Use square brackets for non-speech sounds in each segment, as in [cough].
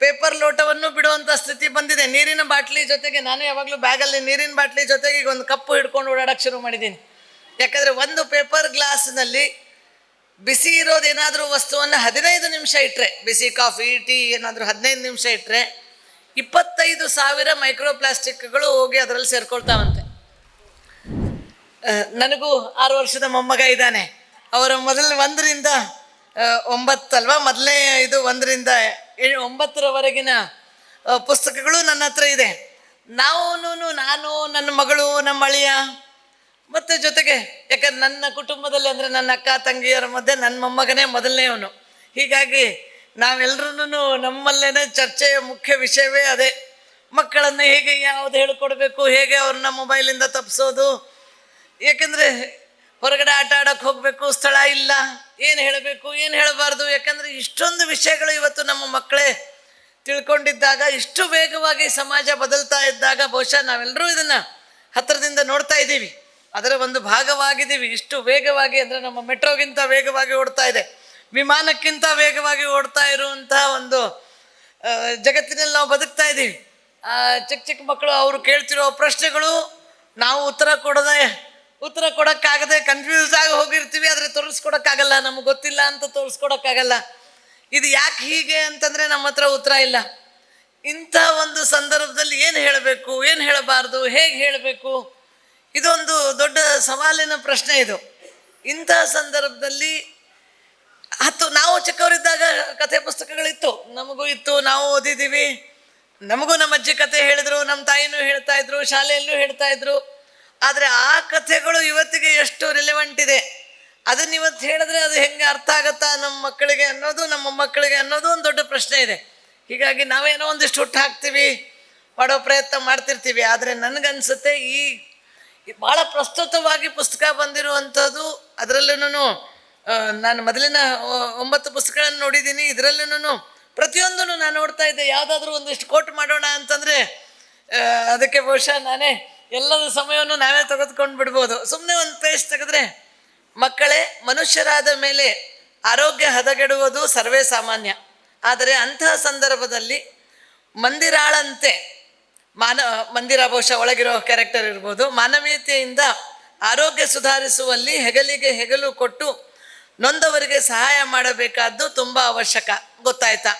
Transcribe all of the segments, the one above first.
Paper ಲೋಟವನ್ನು ಬಿಡುವಂಥ ಸ್ಥಿತಿ ಬಂದಿದೆ. ನೀರಿನ ಬಾಟ್ಲಿ ಜೊತೆಗೆ ನಾನು ಯಾವಾಗಲೂ ಬ್ಯಾಗಲ್ಲಿ ನೀರಿನ ಬಾಟ್ಲಿ ಜೊತೆಗೆ ಈಗ ಒಂದು ಕಪ್ಪು ಹಿಡ್ಕೊಂಡು ಓಡಾಡಕ್ಕೆ ಶುರು ಮಾಡಿದ್ದೀನಿ ಯಾಕಂದರೆ ಒಂದು ಪೇಪರ್ ಗ್ಲಾಸ್ನಲ್ಲಿ ಬಿಸಿ ಇರೋದೇನಾದರೂ ವಸ್ತುವನ್ನು ಹದಿನೈದು ನಿಮಿಷ ಇಟ್ಟರೆ ಬಿಸಿ ಕಾಫಿ, ಟೀ ಏನಾದರೂ ಹದಿನೈದು ನಿಮಿಷ ಇಟ್ಟರೆ ಇಪ್ಪತ್ತೈದು ಸಾವಿರ ಮೈಕ್ರೋ ಪ್ಲಾಸ್ಟಿಕ್ಗಳು ಹೋಗಿ ಅದರಲ್ಲಿ ಸೇರ್ಕೊಳ್ತಾವಂತೆ. ನನಗೂ ಆರು ವರ್ಷದ ಮೊಮ್ಮಗ ಇದ್ದಾನೆ. ಅವರ ಮೊದಲು ಒಂದರಿಂದ ಒಂಬತ್ತಲ್ವ? ಮೊದಲನೇ ಇದು ಒಂದರಿಂದ ಒಂಬತ್ತರವರೆಗಿನ ಪುಸ್ತಕಗಳು ನನ್ನ ಹತ್ರ ಇದೆ. ನಾವು ನಾನು, ನನ್ನ ಮಗಳು, ನಮ್ಮ ಅಳಿಯ, ಮತ್ತು ಜೊತೆಗೆ, ಯಾಕಂದ್ರೆ ನನ್ನ ಕುಟುಂಬದಲ್ಲಿ ಅಂದರೆ ನನ್ನ ಅಕ್ಕ, ತಂಗಿಯರ ಮಧ್ಯೆ ನನ್ನ ಮೊಮ್ಮಗನೇ ಮೊದಲನೇವನು ಹೀಗಾಗಿ ನಾವೆಲ್ಲರೂ ನಮ್ಮಲ್ಲೇ ಚರ್ಚೆಯ ಮುಖ್ಯ ವಿಷಯವೇ ಅದೇ. ಮಕ್ಕಳನ್ನು ಹೇಗೆ ಯಾವುದು ಹೇಳ್ಕೊಡ್ಬೇಕು, ಹೇಗೆ ಅವ್ರನ್ನ ಮೊಬೈಲಿಂದ ತಪ್ಪಿಸೋದು ಯಾಕಂದರೆ ಹೊರಗಡೆ ಆಟ ಆಡೋಕೆ ಹೋಗಬೇಕು, ಸ್ಥಳ ಇಲ್ಲ. ಏನು ಹೇಳಬೇಕು, ಏನು ಹೇಳಬಾರ್ದು? ಯಾಕಂದರೆ ಇಷ್ಟೊಂದು ವಿಷಯಗಳು ಇವತ್ತು ನಮ್ಮ ಮಕ್ಕಳೇ ತಿಳ್ಕೊಂಡಿದ್ದಾಗ, ಇಷ್ಟು ವೇಗವಾಗಿ ಸಮಾಜ ಬದಲ್ತಾ ಇದ್ದಾಗ ಬಹುಶಃ ನಾವೆಲ್ಲರೂ ಇದನ್ನು ಹತ್ತಿರದಿಂದ ನೋಡ್ತಾ ಇದ್ದೀವಿ. ಅದರ ಒಂದು ಭಾಗವಾಗಿದ್ದೀವಿ. ಇಷ್ಟು ವೇಗವಾಗಿ ಅಂದರೆ ನಮ್ಮ ಮೆಟ್ರೋಗಿಂತ ವೇಗವಾಗಿ ಓಡ್ತಾ ಇದೆ. ವಿಮಾನಕ್ಕಿಂತ ವೇಗವಾಗಿ ಓಡ್ತಾ ಇರುವಂತಹ ಒಂದು ಜಗತ್ತಿನಲ್ಲಿ ನಾವು ಬದುಕ್ತಾ ಇದ್ದೀವಿ. ಚಿಕ್ಕ ಚಿಕ್ಕ ಮಕ್ಕಳು ಅವರು ಕೇಳ್ತಿರೋ ಪ್ರಶ್ನೆಗಳು ನಾವು ಉತ್ತರ ಕೊಡದೆ ಉತ್ತರ ಕೊಡೋಕ್ಕಾಗದೆ ಕನ್ಫ್ಯೂಸ್ ಆಗಿ ಹೋಗಿರ್ತೀವಿ, ಆದರೆ ತೋರಿಸ್ಕೊಡೋಕ್ಕಾಗಲ್ಲ. ನಮಗೆ ಗೊತ್ತಿಲ್ಲ ಅಂತ ತೋರಿಸ್ಕೊಡೋಕ್ಕಾಗಲ್ಲ. ಇದು ಯಾಕೆ ಹೀಗೆ ಅಂತಂದರೆ ನಮ್ಮ ಹತ್ರ ಉತ್ತರ ಇಲ್ಲ. ಇಂಥ ಒಂದು ಸಂದರ್ಭದಲ್ಲಿ ಏನು ಹೇಳಬೇಕು, ಏನು ಹೇಳಬಾರ್ದು, ಹೇಗೆ ಹೇಳಬೇಕು? ಇದೊಂದು ದೊಡ್ಡ ಸವಾಲಿನ ಪ್ರಶ್ನೆ ಇದು. ಇಂಥ ಸಂದರ್ಭದಲ್ಲಿ ಹತ್ತು, ನಾವು ಚಿಕ್ಕವರಿದ್ದಾಗ ಕಥೆ ಪುಸ್ತಕಗಳಿತ್ತು. ನಮಗೂ ಇತ್ತು, ನಾವು ಓದಿದ್ದೀವಿ. ನಮಗೂ ನಮ್ಮ ಅಜ್ಜಿ ಕತೆ ಹೇಳಿದ್ರು, ನಮ್ಮ ತಾಯಿನೂ ಹೇಳ್ತಾ ಇದ್ರು, ಶಾಲೆಯಲ್ಲೂ ಹೇಳ್ತಾ ಇದ್ರು. ಆದರೆ ಆ ಕಥೆಗಳು ಇವತ್ತಿಗೆ ಎಷ್ಟು ರಿಲೆವೆಂಟ್ ಇದೆ? ಅದನ್ನ ಇವತ್ತು ಹೇಳಿದ್ರೆ ಅದು ಹೆಂಗೆ ಅರ್ಥ ಆಗುತ್ತಾ ನಮ್ಮ ಮಕ್ಕಳಿಗೆ ಅನ್ನೋದು, ನಮ್ಮ ಮಕ್ಕಳಿಗೆ ಅನ್ನೋದು ಒಂದು ದೊಡ್ಡ ಪ್ರಶ್ನೆ ಇದೆ. ಹೀಗಾಗಿ ನಾವೇನೋ ಒಂದಿಷ್ಟು ಹುಟ್ಟು ಹಾಕ್ತೀವಿ, ಮಾಡೋ ಪ್ರಯತ್ನ ಮಾಡ್ತಿರ್ತೀವಿ, ಆದರೆ ನನಗನ್ಸುತ್ತೆ ಈ ಭಾಳ ಪ್ರಸ್ತುತವಾಗಿ ಪುಸ್ತಕ ಬಂದಿರುವಂಥದ್ದು ಅದರಲ್ಲೂ ನಾನು ಮೊದಲಿನ ಒಂಬತ್ತು ಪುಸ್ತಕಗಳನ್ನು ನೋಡಿದ್ದೀನಿ ಇದರಲ್ಲೂ ಪ್ರತಿಯೊಂದನ್ನು ನಾನು ನೋಡ್ತಾ ಇದ್ದೆ. ಯಾವುದಾದ್ರೂ ಒಂದಿಷ್ಟು ಕೋಟ್ ಮಾಡೋಣ ಅಂತಂದರೆ ಅದಕ್ಕೆ ಬಹುಶಃ ನಾನೇ ಎಲ್ಲದ ಸಮಯವನ್ನು ನಾವೇ ತೆಗೆದುಕೊಂಡು ಬಿಡ್ಬೋದು ಸುಮ್ಮನೆ ಒಂದು ಪೇಜ್ ತೆಗೆದ್ರೆ ಮಕ್ಕಳೇ, ಮನುಷ್ಯರಾದ ಮೇಲೆ ಆರೋಗ್ಯ ಹದಗೆಡುವುದು ಸರ್ವೇ ಸಾಮಾನ್ಯ. ಆದರೆ ಅಂತಹ ಸಂದರ್ಭದಲ್ಲಿ ಮಂದಿರಾಳಂತೆ ಮಾನ ಮಂದಿರ ಬಹುಶಃ ಒಳಗಿರೋ ಕ್ಯಾರೆಕ್ಟರ್ ಇರ್ಬೋದು, ಮಾನವೀಯತೆಯಿಂದ ಆರೋಗ್ಯ ಸುಧಾರಿಸುವಲ್ಲಿ ಹೆಗಲಿಗೆ ಹೆಗಲು ಕೊಟ್ಟು ನೊಂದವರಿಗೆ ಸಹಾಯ ಮಾಡಬೇಕಾದ್ದು ತುಂಬ ಅವಶ್ಯಕ. ಗೊತ್ತಾಯ್ತಾ?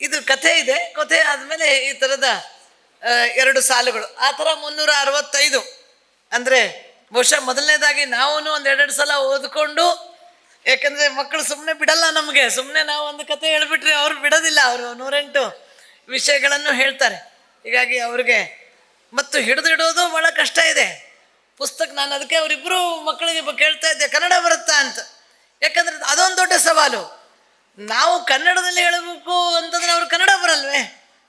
ಇದು ಕಥೆ ಇದೆ. ಕಥೆ ಆದಮೇಲೆ ಈ ಥರದ ಎರಡು ಸಾಲುಗಳು. ಆ ಥರ ಮುನ್ನೂರ ಅರವತ್ತೈದು ಅಂದರೆ ಬಹುಶಃ ಮೊದಲನೇದಾಗಿ ನಾವು ಒಂದು ಎರಡೆರಡು ಸಲ ಓದ್ಕೊಂಡು, ಯಾಕಂದರೆ ಮಕ್ಕಳು ಸುಮ್ಮನೆ ಬಿಡಲ್ಲ ನಮಗೆ. ಸುಮ್ಮನೆ ನಾವು ಒಂದು ಕತೆ ಹೇಳ್ಬಿಟ್ರೆ ಅವರು ಬಿಡೋದಿಲ್ಲ. ಅವರು ನೂರೆಂಟು ವಿಷಯಗಳನ್ನು ಹೇಳ್ತಾರೆ. ಹೀಗಾಗಿ ಅವ್ರಿಗೆ ಮತ್ತು ಹಿಡಿದಿಡೋದು ಭಾಳ ಕಷ್ಟ ಇದೆ. ಪುಸ್ತಕ ನಾನು ಅದಕ್ಕೆ ಅವರಿಬ್ಬರು ಮಕ್ಕಳಿಗೆ ಕೇಳ್ತಾ ಇದ್ದೆ, ಕನ್ನಡ ಬರುತ್ತಾ ಅಂತ. ಯಾಕಂದ್ರೆ ಅದೊಂದು ದೊಡ್ಡ ಸವಾಲು. ನಾವು ಕನ್ನಡದಲ್ಲಿ ಹೇಳಬೇಕು ಅಂತಂದ್ರೆ ಅವ್ರು ಕನ್ನಡ ಬರಲ್ವೇ?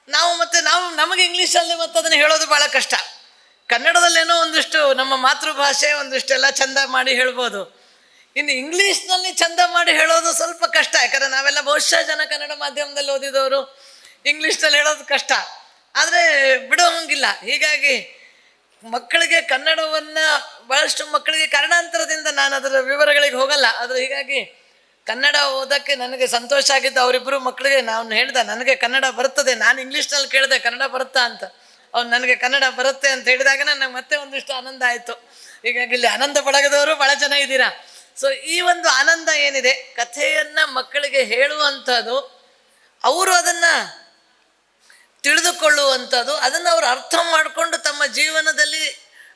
ನಾವು ಮತ್ತೆ ನಾವು ನಮಗೆ ಇಂಗ್ಲೀಷಲ್ಲಿ ಮತ್ತೆ ಅದನ್ನು ಹೇಳೋದು ಭಾಳ ಕಷ್ಟ. ಕನ್ನಡದಲ್ಲೇನೋ ಒಂದಿಷ್ಟು ನಮ್ಮ ಮಾತೃಭಾಷೆ ಒಂದಿಷ್ಟೆಲ್ಲ ಚಂದ ಮಾಡಿ ಹೇಳ್ಬೋದು. ಇನ್ನು ಇಂಗ್ಲೀಷ್ನಲ್ಲಿ ಚಂದ ಮಾಡಿ ಹೇಳೋದು ಸ್ವಲ್ಪ ಕಷ್ಟ. ಯಾಕಂದರೆ ನಾವೆಲ್ಲ ಬಹುಶಃ ಜನ ಕನ್ನಡ ಮಾಧ್ಯಮದಲ್ಲಿ ಓದಿದವರು ಇಂಗ್ಲೀಷ್ನಲ್ಲಿ ಹೇಳೋದು ಕಷ್ಟ. ಆದರೆ ಬಿಡೋ ಹಂಗಿಲ್ಲ. ಹೀಗಾಗಿ ಮಕ್ಕಳಿಗೆ ಕನ್ನಡವನ್ನು ಭಾಳಷ್ಟು ಮಕ್ಕಳಿಗೆ ಕಾರಣಾಂತರದಿಂದ ನಾನು ಅದರ ವಿವರಗಳಿಗೆ ಹೋಗಲ್ಲ. ಆದರೆ ಹೀಗಾಗಿ ಕನ್ನಡ ಓದಕ್ಕೆ ನನಗೆ ಸಂತೋಷ ಆಗಿದ್ದು ಅವರಿಬ್ಬರು ಮಕ್ಕಳಿಗೆ ನಾನು ಹೇಳ್ದೆ, ನನಗೆ ಕನ್ನಡ ಬರುತ್ತದೆ, ನಾನು ಇಂಗ್ಲೀಷ್ನಲ್ಲಿ ಕೇಳಿದೆ, ಕನ್ನಡ ಬರುತ್ತಾ ಅಂತ. ಅವ್ನು, ನನಗೆ ಕನ್ನಡ ಬರುತ್ತೆ ಅಂತ ಹೇಳಿದಾಗ ನನಗೆ ಮತ್ತೆ ಒಂದಿಷ್ಟು ಆನಂದ ಆಯಿತು. ಹೀಗಾಗಿ ಇಲ್ಲಿ ಆನಂದ ಬಳಗದವರು ಭಾಳ ಜನ ಇದ್ದೀರಾ? ಸೊ ಈ ಒಂದು ಆನಂದ ಏನಿದೆ? ಕಥೆಯನ್ನು ಮಕ್ಕಳಿಗೆ ಹೇಳುವಂಥದ್ದು, ಅವರು ಅದನ್ನು ತಿಳಿದುಕೊಳ್ಳುವಂಥದ್ದು, ಅದನ್ನು ಅವರು ಅರ್ಥ ಮಾಡಿಕೊಂಡು ತಮ್ಮ ಜೀವನದಲ್ಲಿ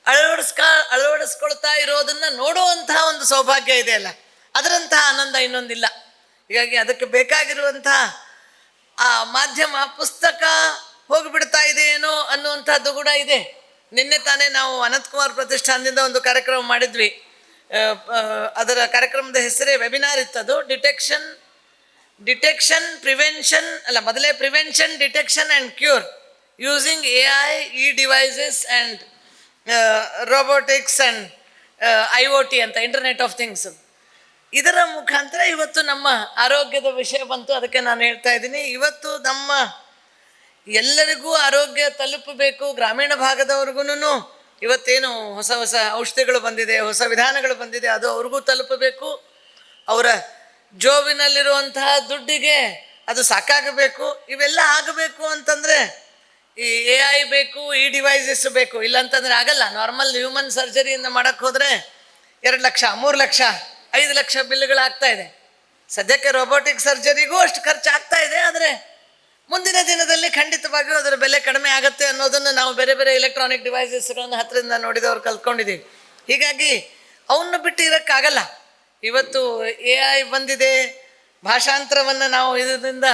ಅಳವಡಿಸ್ಕ, ಅಳವಡಿಸ್ಕೊಳ್ತಾ ಇರೋದನ್ನು ನೋಡುವಂತಹ ಒಂದು ಸೌಭಾಗ್ಯ ಇದೆ ಅಲ್ಲ? ಅದರಂತಹ ಆನಂದ ಇನ್ನೊಂದಿಲ್ಲ. ಹೀಗಾಗಿ ಅದಕ್ಕೆ ಬೇಕಾಗಿರುವಂತಹ ಆ ಮಾಧ್ಯಮ, ಪುಸ್ತಕ ಹೋಗಿಬಿಡ್ತಾ ಇದೆ ಏನೋ ಅನ್ನುವಂಥದ್ದು ಕೂಡ ಇದೆ. ನಿನ್ನೆ ತಾನೇ ನಾವು ಅನಂತಕುಮಾರ್ ಪ್ರತಿಷ್ಠಾನದಿಂದ ಒಂದು ಕಾರ್ಯಕ್ರಮ ಮಾಡಿದ್ವಿ. ಅದರ ಕಾರ್ಯಕ್ರಮದ ಹೆಸರೇ ವೆಬಿನಾರ್ ಇತ್ತದು. ಡಿಟೆಕ್ಷನ್ ಡಿಟೆಕ್ಷನ್ ಪ್ರಿವೆನ್ಷನ್, ಅಲ್ಲ ಮೊದಲೇ prevention, detection and cure using A I E devices and robotics and I O T ಅಂತ, ಇಂಟರ್ನೆಟ್ ಆಫ್ ಥಿಂಗ್ಸ್. ಇದರ ಮುಖಾಂತರ ಇವತ್ತು ನಮ್ಮ ಆರೋಗ್ಯದ ವಿಷಯ ಬಂತು. ಅದಕ್ಕೆ ನಾನು ಹೇಳ್ತಾ ಇದ್ದೀನಿ. ಇವತ್ತು ನಮ್ಮ ಎಲ್ಲರಿಗೂ ಆರೋಗ್ಯ ತಲುಪಬೇಕು ಗ್ರಾಮೀಣ ಭಾಗದವ್ರಿಗೂ ಇವತ್ತೇನು ಹೊಸ ಹೊಸ ಔಷಧಿಗಳು ಬಂದಿದೆ, ಹೊಸ ವಿಧಾನಗಳು ಬಂದಿದೆ, ಅದು ಅವ್ರಿಗೂ ತಲುಪಬೇಕು. ಅವರ ಜೋಬಿನಲ್ಲಿರುವಂತಹ ದುಡ್ಡಿಗೆ ಅದು ಸಾಕಾಗಬೇಕು. ಇವೆಲ್ಲ ಆಗಬೇಕು ಅಂತಂದರೆ ಈ ಎ ಐ ಬೇಕು, ಈ ಡಿವೈಸಸ್ ಬೇಕು. ಇಲ್ಲಾಂತಂದರೆ ಆಗಲ್ಲ. ನಾರ್ಮಲ್ ಹ್ಯೂಮನ್ ಸರ್ಜರಿಯಿಂದ ಮಾಡೋಕ್ಕೆ ಹೋದರೆ ಎರಡು ಲಕ್ಷ, ಮೂರು ಲಕ್ಷ ಐದು ಲಕ್ಷ ಬಿಲ್ಗಳಾಗ್ತಾ ಇದೆ. ಸದ್ಯಕ್ಕೆ ರೋಬೋಟಿಕ್ ಸರ್ಜರಿಗೂ ಅಷ್ಟು ಖರ್ಚು ಆಗ್ತಾ ಇದೆ, ಆದರೆ ಮುಂದಿನ ದಿನದಲ್ಲಿ ಖಂಡಿತವಾಗಿಯೂ ಅದರ ಬೆಲೆ ಕಡಿಮೆ ಆಗುತ್ತೆ ಅನ್ನೋದನ್ನು ನಾವು ಬೇರೆ ಬೇರೆ ಎಲೆಕ್ಟ್ರಾನಿಕ್ ಡಿವೈಸಸ್ಗಳನ್ನು ಹತ್ತಿರದಿಂದ ನೋಡಿದವ್ರು ಕಲ್ತ್ಕೊಂಡಿದ್ದೀವಿ ಹೀಗಾಗಿ ಅವನ್ನು ಬಿಟ್ಟು ಇರೋಕ್ಕಾಗಲ್ಲ ಇವತ್ತು ಎ ಐ ಬಂದಿದೆ, ಭಾಷಾಂತರವನ್ನು ನಾವು ಇದರಿಂದ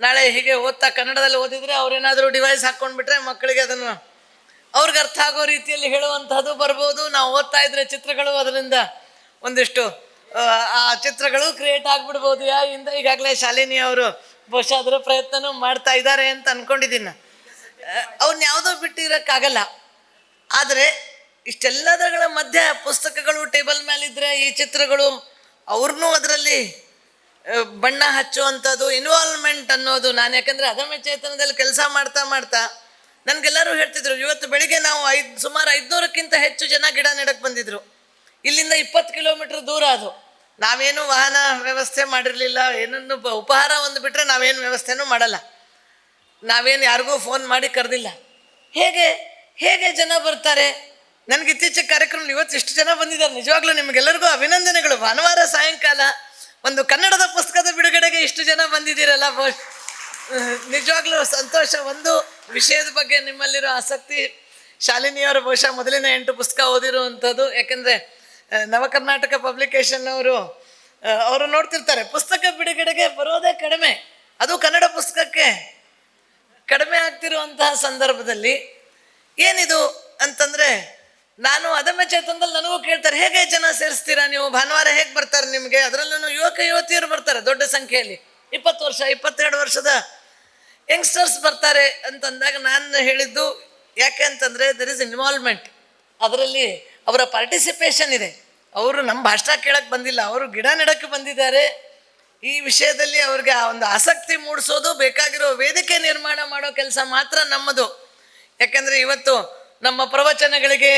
ನಾಳೆ ಹೀಗೆ ಓದ್ತಾ ಕನ್ನಡದಲ್ಲಿ ಓದಿದರೆ ಅವರೇನಾದರೂ ಡಿವೈಸ್ ಹಾಕ್ಕೊಂಡ್ಬಿಟ್ರೆ ಮಕ್ಕಳಿಗೆ ಅದನ್ನು ಅವ್ರಿಗೆ ಅರ್ಥ ಆಗೋ ರೀತಿಯಲ್ಲಿ ಹೇಳುವಂಥದ್ದು ಬರ್ಬೋದು. ನಾವು ಓದ್ತಾ ಇದ್ರೆ ಚಿತ್ರಗಳು ಅದರಿಂದ ಒಂದಿಷ್ಟು ಆ, ಚಿತ್ರಗಳು ಕ್ರಿಯೇಟ್ ಆಗ್ಬಿಡ್ಬೋದು. ಯಾ ಇಂದ ಈಗಾಗಲೇ ಶಾಲಿನಿ ಅವರು ಬಹುಶಃ ಅದರ ಪ್ರಯತ್ನನೂ ಮಾಡ್ತಾ ಇದ್ದಾರೆ ಅಂತ ಅನ್ಕೊಂಡಿದ್ದೀನಿ. ಅವ್ನ ಯಾವುದೋ ಬಿಟ್ಟಿರೋಕ್ಕಾಗಲ್ಲ. ಆದರೆ ಇಷ್ಟೆಲ್ಲದರಗಳ ಮಧ್ಯೆ ಪುಸ್ತಕಗಳು ಟೇಬಲ್ ಮೇಲಿದ್ರೆ ಈ ಚಿತ್ರಗಳು ಅವ್ರನ್ನೂ ಅದರಲ್ಲಿ ಬಣ್ಣ ಹಚ್ಚುವಂಥದ್ದು ಇನ್ವಾಲ್ವ್ಮೆಂಟ್ ಅನ್ನೋದು. ನಾನು ಯಾಕಂದರೆ ಅದಮ್ಯ ಚೇತನದಲ್ಲಿ ಕೆಲಸ ಮಾಡ್ತಾ ಮಾಡ್ತಾ ನನಗೆಲ್ಲರೂ ಹೇಳ್ತಿದ್ರು ಇವತ್ತು ಬೆಳಿಗ್ಗೆ ನಾವು ಐದು ಸುಮಾರು ಐದುನೂರಕ್ಕಿಂತ ಹೆಚ್ಚು ಜನ ಗಿಡ ನೆಡಕ್ಕೆ ಬಂದಿದ್ರು. ಇಲ್ಲಿಂದ ಇಪ್ಪತ್ತು ಕಿಲೋಮೀಟ್ರ್ ದೂರ ಅದು. ನಾವೇನು ವಾಹನ ವ್ಯವಸ್ಥೆ ಮಾಡಿರಲಿಲ್ಲ, ಏನನ್ನು ಉಪಹಾರ ಒಂದು ಬಿಟ್ಟರೆ ನಾವೇನು ವ್ಯವಸ್ಥೆನೂ ಮಾಡಲ್ಲ. ನಾವೇನು ಯಾರಿಗೂ ಫೋನ್ ಮಾಡಿ ಕರೆದಿಲ್ಲ. ಹೇಗೆ ಹೇಗೆ ಜನ ಬರ್ತಾರೆ? ನನಗೆ ಇತ್ತೀಚೆಗೆ ಕಾರ್ಯಕ್ರಮ ಇವತ್ತು ಇಷ್ಟು ಜನ ಬಂದಿದ್ದಾರೆ. ನಿಜವಾಗ್ಲೂ ನಿಮಗೆಲ್ಲರಿಗೂ ಅಭಿನಂದನೆಗಳು. ಭಾನುವಾರ ಸಾಯಂಕಾಲ ಒಂದು ಕನ್ನಡದ ಪುಸ್ತಕದ ಬಿಡುಗಡೆಗೆ ಇಷ್ಟು ಜನ ಬಂದಿದ್ದೀರಲ್ಲ ನಿಜವಾಗ್ಲೂ ಸಂತೋಷ. ಒಂದು ವಿಷಯದ ಬಗ್ಗೆ ನಿಮ್ಮಲ್ಲಿರೋ ಆಸಕ್ತಿ, ಶಾಲಿನಿಯವರು ಬಹುಶಃ ಮೊದಲಿನ ಎಂಟು ಪುಸ್ತಕ ಓದಿರುವಂಥದ್ದು. ಯಾಕಂದರೆ ನವಕರ್ನಾಟಕ ಪಬ್ಲಿಕೇಶನ್ ಅವರು ಅವರು ನೋಡ್ತಿರ್ತಾರೆ, ಪುಸ್ತಕ ಬಿಡುಗಡೆಗೆ ಬರೋದೇ ಕಡಿಮೆ. ಅದು ಕನ್ನಡ ಪುಸ್ತಕಕ್ಕೆ ಕಡಿಮೆ ಆಗ್ತಿರುವಂತಹ ಸಂದರ್ಭದಲ್ಲಿ ಏನಿದು ಅಂತಂದ್ರೆ, ನಾನು ಅದಮ್ಯ ಚೇತನದಲ್ಲಿ ನನಗೂ ಕೇಳ್ತಾರೆ, ಹೇಗೆ ಜನ ಸೇರಿಸ್ತೀರಾ ನೀವು? ಭಾನುವಾರ ಹೇಗೆ ಬರ್ತಾರೆ ನಿಮಗೆ? ಅದರಲ್ಲೂ ಯುವಕ, ಯುವತಿಯರು ಬರ್ತಾರೆ, ದೊಡ್ಡ ಸಂಖ್ಯೆಯಲ್ಲಿ. ಇಪ್ಪತ್ತು ವರ್ಷ, ಇಪ್ಪತ್ತೆರಡು ವರ್ಷದ ಯಂಗ್ಸ್ಟರ್ಸ್ ಬರ್ತಾರೆ ಅಂತಂದಾಗ ನಾನು ಹೇಳಿದ್ದು ಯಾಕೆ ಅಂತಂದರೆ ದರ್ ಇಸ್ ಇನ್ವಾಲ್ವ್ಮೆಂಟ್ ಅದರಲ್ಲಿ ಅವರ ಪಾರ್ಟಿಸಿಪೇಷನ್ ಇದೆ. ಅವರು ನಮ್ಮ ಭಾಷಣ ಕೇಳಕ್ಕೆ ಬಂದಿಲ್ಲ, ಅವರು ಗಿಡ ನೆಡಕ್ಕೆ ಬಂದಿದ್ದಾರೆ. ಈ ವಿಷಯದಲ್ಲಿ ಅವ್ರಿಗೆ ಆ ಒಂದು ಆಸಕ್ತಿ ಮೂಡಿಸೋದು, ಬೇಕಾಗಿರೋ ವೇದಿಕೆ ನಿರ್ಮಾಣ ಮಾಡೋ ಕೆಲಸ ಮಾತ್ರ ನಮ್ಮದು. ಯಾಕಂದರೆ ಇವತ್ತು ನಮ್ಮ ಪ್ರವಚನಗಳಿಗೆ,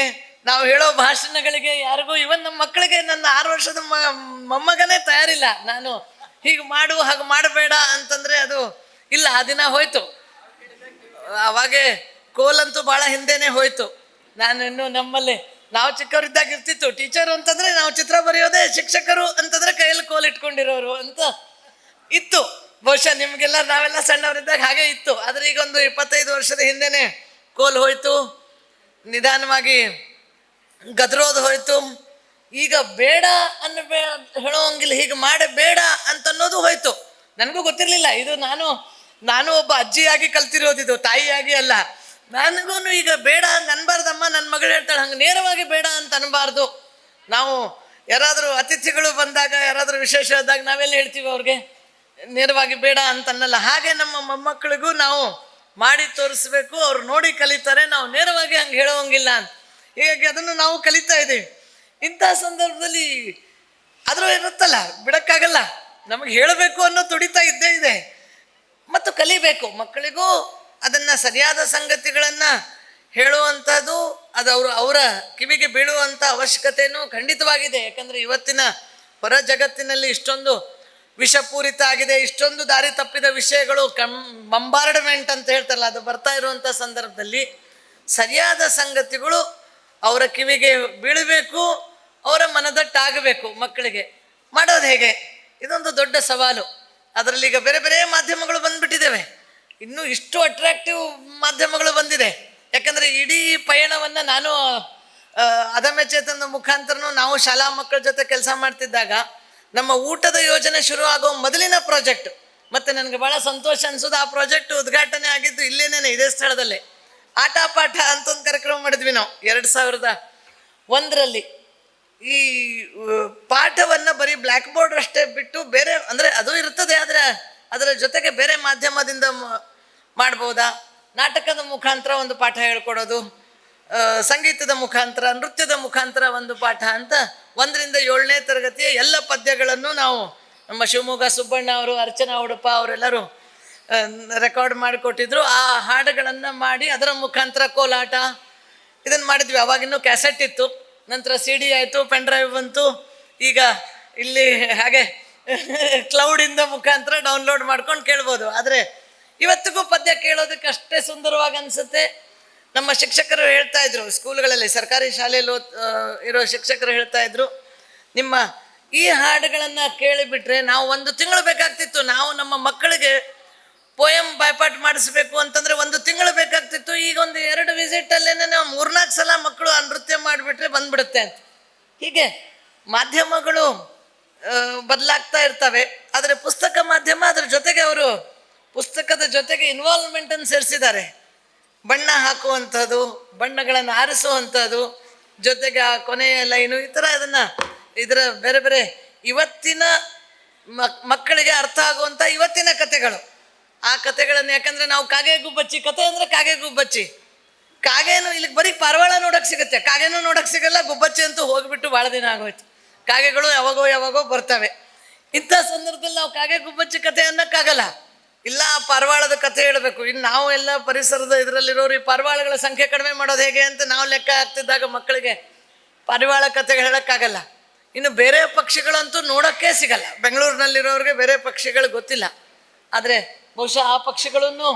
ನಾವು ಹೇಳೋ ಭಾಷಣಗಳಿಗೆ ಯಾರಿಗೂ ಇವನ್ ನಮ್ಮ ಮಕ್ಕಳಿಗೆ ನನ್ನ ಆರು ವರ್ಷದ ಮೊಮ್ಮಗನೇ ತಯಾರಿಲ್ಲ. ನಾನು ಹೀಗೆ ಮಾಡು ಹಾಗೆ ಮಾಡಬೇಡ ಅಂತಂದರೆ ಅದು ಇಲ್ಲ, ಆ ದಿನ ಹೋಯ್ತು. ಅವಾಗೆ ಕೋಲಂತೂ ಭಾಳ ಹಿಂದೆನೇ ಹೋಯ್ತು. ನಾನು ಇನ್ನು ನಮ್ಮಲ್ಲಿ ನಾವು ಚಿಕ್ಕವರಿದ್ದಾಗ ಇರ್ತಿತ್ತು. ಟೀಚರು ಅಂತಂದ್ರೆ ನಾವು ಚಿತ್ರ ಬರೆಯೋದೇ ಶಿಕ್ಷಕರು ಅಂತಂದ್ರೆ ಕೈಯಲ್ಲಿ ಕೋಲ್ ಇಟ್ಕೊಂಡಿರೋರು ಅಂತ ಇತ್ತು. ಬಹುಶಃ ನಿಮಗೆಲ್ಲ ನಾವೆಲ್ಲ ಸಣ್ಣವರಿದ್ದಾಗ ಹಾಗೆ ಇತ್ತು. ಆದ್ರೆ ಈಗ ಒಂದು ಇಪ್ಪತ್ತೈದು ವರ್ಷದ ಹಿಂದೆನೆ ಕೋಲ್ ಹೋಯ್ತು. ನಿಧಾನವಾಗಿ ಗದ್ರೋದು ಹೋಯ್ತು. ಈಗ ಬೇಡ ಅನ್ನ ಹೇಳೋಂಗಿಲ್ಲ ಹೀಗೆ ಮಾಡಿ ಬೇಡ ಅಂತನ್ನೋದು ಹೋಯ್ತು. ನನಗೂ ಗೊತ್ತಿರಲಿಲ್ಲ. ಇದು ನಾನು ನಾನು ಒಬ್ಬ ಅಜ್ಜಿಯಾಗಿ ಕಲ್ತಿರೋದಿದು, ತಾಯಿಯಾಗಿ ಅಲ್ಲ. ನನಗೂ ಈಗ ಬೇಡ ಅಂತ ಅನ್ಬಾರ್ದಮ್ಮ ನನ್ನ ಮಗಳು ಹೇಳ್ತಾಳೆ, ಹಂಗೆ ನೇರವಾಗಿ ಬೇಡ ಅಂತ ಅನ್ಬಾರ್ದು. ನಾವು ಯಾರಾದರೂ ಅತಿಥಿಗಳು ಬಂದಾಗ, ಯಾರಾದರೂ ವಿಶೇಷ ಆದಾಗ ನಾವೆಲ್ಲ ಹೇಳ್ತೀವಿ ಅವ್ರಿಗೆ, ನೇರವಾಗಿ ಬೇಡ ಅಂತ ಅನ್ನಲ್ಲ ಹಾಗೆ ನಮ್ಮ ಮೊಮ್ಮಕ್ಕಳಿಗೂ ನಾವು ಮಾಡಿ ತೋರಿಸ್ಬೇಕು, ಅವ್ರು ನೋಡಿ ಕಲಿತಾರೆ, ನಾವು ನೇರವಾಗಿ ಹಂಗೆ ಹೇಳೋಂಗಿಲ್ಲ ಅಂತ. ಹೀಗಾಗಿ ಅದನ್ನು ನಾವು ಕಲಿತಾ ಇದ್ದೀವಿ. ಇಂಥ ಸಂದರ್ಭದಲ್ಲಿ ಆದರೂ ಇರುತ್ತಲ್ಲ, ಬಿಡೋಕ್ಕಾಗಲ್ಲ. ನಮಗೆ ಹೇಳಬೇಕು ಅನ್ನೋ ತುಡಿತಾ ಇದ್ದೇ ಇದೆ. ಮತ್ತು ಕಲಿಬೇಕು, ಮಕ್ಕಳಿಗೂ ಅದನ್ನು ಸರಿಯಾದ ಸಂಗತಿಗಳನ್ನು ಹೇಳುವಂಥದ್ದು ಅದು ಅವರು ಅವರ ಕಿವಿಗೆ ಬೀಳುವಂಥ ಅವಶ್ಯಕತೆಯೂ ಖಂಡಿತವಾಗಿದೆ. ಯಾಕಂದರೆ ಇವತ್ತಿನ ಹೊರ ಜಗತ್ತಿನಲ್ಲಿ ಇಷ್ಟೊಂದು ವಿಷಪೂರಿತ ಆಗಿದೆ, ಇಷ್ಟೊಂದು ದಾರಿ ತಪ್ಪಿದ ವಿಷಯಗಳು ಕಂ ಬಂಬಾರ್ಡ್ಮೆಂಟ್ ಅಂತ ಹೇಳ್ತಾರಲ್ಲ, ಅದು ಬರ್ತಾ ಇರುವಂಥ ಸಂದರ್ಭದಲ್ಲಿ ಸರಿಯಾದ ಸಂಗತಿಗಳು ಅವರ ಕಿವಿಗೆ ಬೀಳಬೇಕು, ಅವರ ಮನದಟ್ಟಾಗಬೇಕು ಮಕ್ಕಳಿಗೆ. ಮಾಡೋದು ಹೇಗೆ? ಇದೊಂದು ದೊಡ್ಡ ಸವಾಲು. ಅದರಲ್ಲಿ ಈಗ ಬೇರೆ ಬೇರೆ ಮಾಧ್ಯಮಗಳು ಬಂದ್ಬಿಟ್ಟಿದ್ದೇವೆ. ಇನ್ನೂ ಇಷ್ಟು ಅಟ್ರಾಕ್ಟಿವ್ ಮಾಧ್ಯಮಗಳು ಬಂದಿದೆ. ಯಾಕಂದರೆ ಇಡೀ ಪಯಣವನ್ನು ನಾನು ಅದಮ್ಯ ಚೇತನದ ಮುಖಾಂತರನೂ ನಾವು ಶಾಲಾ ಮಕ್ಕಳ ಜೊತೆ ಕೆಲಸ ಮಾಡ್ತಿದ್ದಾಗ ನಮ್ಮ ಊಟದ ಯೋಜನೆ ಶುರು ಆಗೋ ಮೊದಲಿನ ಪ್ರಾಜೆಕ್ಟ್ ಮತ್ತು ನನಗೆ ಭಾಳ ಸಂತೋಷ ಅನಿಸೋದು ಆ ಪ್ರಾಜೆಕ್ಟ್ ಉದ್ಘಾಟನೆ ಆಗಿದ್ದು ಇಲ್ಲೇನೇ ಇದೇ ಸ್ಥಳದಲ್ಲಿ. ಆಟ ಪಾಠ ಅಂತ ಒಂದು ಕಾರ್ಯಕ್ರಮ ಮಾಡಿದ್ವಿ ನಾವು, ಎರಡು ಸಾವಿರದ ಒಂದರಲ್ಲಿ. ಈ ಪಾಠವನ್ನು ಬರೀ ಬ್ಲ್ಯಾಕ್ ಬೋರ್ಡ್ ಅಷ್ಟೇ ಬಿಟ್ಟು ಬೇರೆ, ಅಂದರೆ ಅದು ಇರ್ತದೆ, ಆದರೆ ಅದರ ಜೊತೆಗೆ ಬೇರೆ ಮಾಧ್ಯಮದಿಂದ ಮಾಡ್ಬೋದಾ? ನಾಟಕದ ಮುಖಾಂತರ ಒಂದು ಪಾಠ ಹೇಳ್ಕೊಡೋದು ಸಂಗೀತದ ಮುಖಾಂತರ, ನೃತ್ಯದ ಮುಖಾಂತರ ಒಂದು ಪಾಠ ಅಂತ ಒಂದರಿಂದ ಏಳನೇ ತರಗತಿಯ ಎಲ್ಲ ಪದ್ಯಗಳನ್ನು ನಾವು ನಮ್ಮ ಶಿವಮೊಗ್ಗ ಸುಬ್ಬಣ್ಣ ಅವರು, ಅರ್ಚನಾ ಉಡುಪ ಅವರೆಲ್ಲರೂ ರೆಕಾರ್ಡ್ ಮಾಡಿಕೊಟ್ಟಿದ್ರು. ಆ ಹಾಡುಗಳನ್ನು ಮಾಡಿ ಅದರ ಮುಖಾಂತರ ಕೋಲಾಟ, ಇದನ್ನು ಮಾಡಿದ್ವಿ. ಅವಾಗಿನ್ನೂ ಕ್ಯಾಸೆಟ್ ಇತ್ತು. ನಂತರ ಸಿ ಡಿ ಆಯಿತು ಪೆನ್ ಡ್ರೈವ್ ಬಂತು. ಈಗ ಇಲ್ಲಿ ಹಾಗೆ [laughs] ಕ್ಲೌಡಿಂದ ಮುಖಾಂತರ ಡೌನ್ಲೋಡ್ ಮಾಡ್ಕೊಂಡು ಕೇಳ್ಬೋದು. ಆದರೆ ಇವತ್ತಿಗೂ ಪದ್ಯ ಕೇಳೋದಕ್ಕೆ ಅಷ್ಟೇ ಸುಂದರವಾಗಿ ಅನಿಸುತ್ತೆ. ನಮ್ಮ ಶಿಕ್ಷಕರು ಹೇಳ್ತಾ ಇದ್ರು, ಸ್ಕೂಲ್ಗಳಲ್ಲಿ, ಸರ್ಕಾರಿ ಶಾಲೆಯಲ್ಲಿ ಇರೋ ಶಿಕ್ಷಕರು ಹೇಳ್ತಾ ಇದ್ರು, ನಿಮ್ಮ ಈ ಹಾಡುಗಳನ್ನು ಕೇಳಿಬಿಟ್ರೆ ನಾವು ಒಂದು ತಿಂಗಳು ಬೇಕಾಗ್ತಿತ್ತು. ನಾವು ನಮ್ಮ ಮಕ್ಕಳಿಗೆ ಪೋಯಮ್ ಬಾಯ್ಪಾಟ್ ಮಾಡಿಸ್ಬೇಕು ಅಂತಂದರೆ ಒಂದು ತಿಂಗಳು ಬೇಕಾಗ್ತಿತ್ತು. ಈಗ ಒಂದು ಎರಡು ವಿಸಿಟಲ್ಲೇನೆ ನಾವು ಮೂರ್ನಾಲ್ಕು ಸಲ ಮಕ್ಕಳು ಆ ನೃತ್ಯ ಮಾಡಿಬಿಟ್ರೆ ಬಂದ್ಬಿಡುತ್ತೆ ಅಂತ. ಹೀಗೆ ಮಾಧ್ಯಮಗಳು ಬದಲಾಗ್ತಾ ಇರ್ತವೆ. ಆದರೆ ಪುಸ್ತಕ ಮಾಧ್ಯಮ ಅದರ ಜೊತೆಗೆ ಅವರು ಪುಸ್ತಕದ ಜೊತೆಗೆ ಇನ್ವಾಲ್ವ್ಮೆಂಟನ್ನು ಸೇರಿಸಿದ್ದಾರೆ. ಬಣ್ಣ ಹಾಕುವಂಥದ್ದು, ಬಣ್ಣಗಳನ್ನು ಆರಿಸುವಂಥದ್ದು, ಜೊತೆಗೆ ಆ ಕೊನೆಯ ಲೈನು ಈ ಥರ ಅದನ್ನು ಇದರ ಬೇರೆ ಬೇರೆ ಇವತ್ತಿನ ಮಕ್- ಮಕ್ಕಳಿಗೆ ಅರ್ಥ ಆಗುವಂಥ ಇವತ್ತಿನ ಕಥೆಗಳು. ಆ ಕಥೆಗಳನ್ನು ಯಾಕಂದರೆ ನಾವು ಕಾಗೆ ಗುಬ್ಬಚ್ಚಿ ಕತೆ ಅಂದರೆ ಕಾಗೆ ಗುಬ್ಬಚ್ಚಿ. ಕಾಗೇನು ಇಲ್ಲಿಗೆ ಬರೀ ಪರವಾಳ ನೋಡೋಕೆ ಸಿಗುತ್ತೆ. ಕಾಗೆನೂ ನೋಡೋಕೆ ಸಿಗಲ್ಲ, ಗುಬ್ಬಚ್ಚಿ ಅಂತೂ ಹೋಗಿಬಿಟ್ಟು ಭಾಳ ದಿನ ಆಗೋಯ್ತು. ಕಾಗೆಗಳು ಯಾವಾಗೋ ಯಾವಾಗೋ ಬರ್ತವೆ. ಇಂಥ ಸಂದರ್ಭದಲ್ಲಿ ನಾವು ಕಾಗೆ ಗುಬ್ಬಚ್ಚಿ ಕತೆ ಅನ್ನಕ್ಕಾಗಲ್ಲ ಇಲ್ಲ, ಪಾರಿವಾಳದ ಕಥೆ ಹೇಳಬೇಕು. ಇನ್ನು ನಾವು ಎಲ್ಲ ಪರಿಸರದ ಇದರಲ್ಲಿರೋರು ಈ ಪಾರಿವಾಳಗಳ ಸಂಖ್ಯೆ ಕಡಿಮೆ ಮಾಡೋದು ಹೇಗೆ ಅಂತ ನಾವು ಲೆಕ್ಕ ಹಾಕ್ತಿದ್ದಾಗ ಮಕ್ಕಳಿಗೆ ಪಾರಿವಾಳ ಕಥೆ ಹೇಳೋಕ್ಕಾಗಲ್ಲ. ಇನ್ನು ಬೇರೆ ಪಕ್ಷಿಗಳಂತೂ ನೋಡೋಕ್ಕೇ ಸಿಗಲ್ಲ. ಬೆಂಗಳೂರಿನಲ್ಲಿರೋರಿಗೆ ಬೇರೆ ಪಕ್ಷಿಗಳು ಗೊತ್ತಿಲ್ಲ. ಆದರೆ ಬಹುಶಃ ಆ ಪಕ್ಷಿಗಳನ್ನು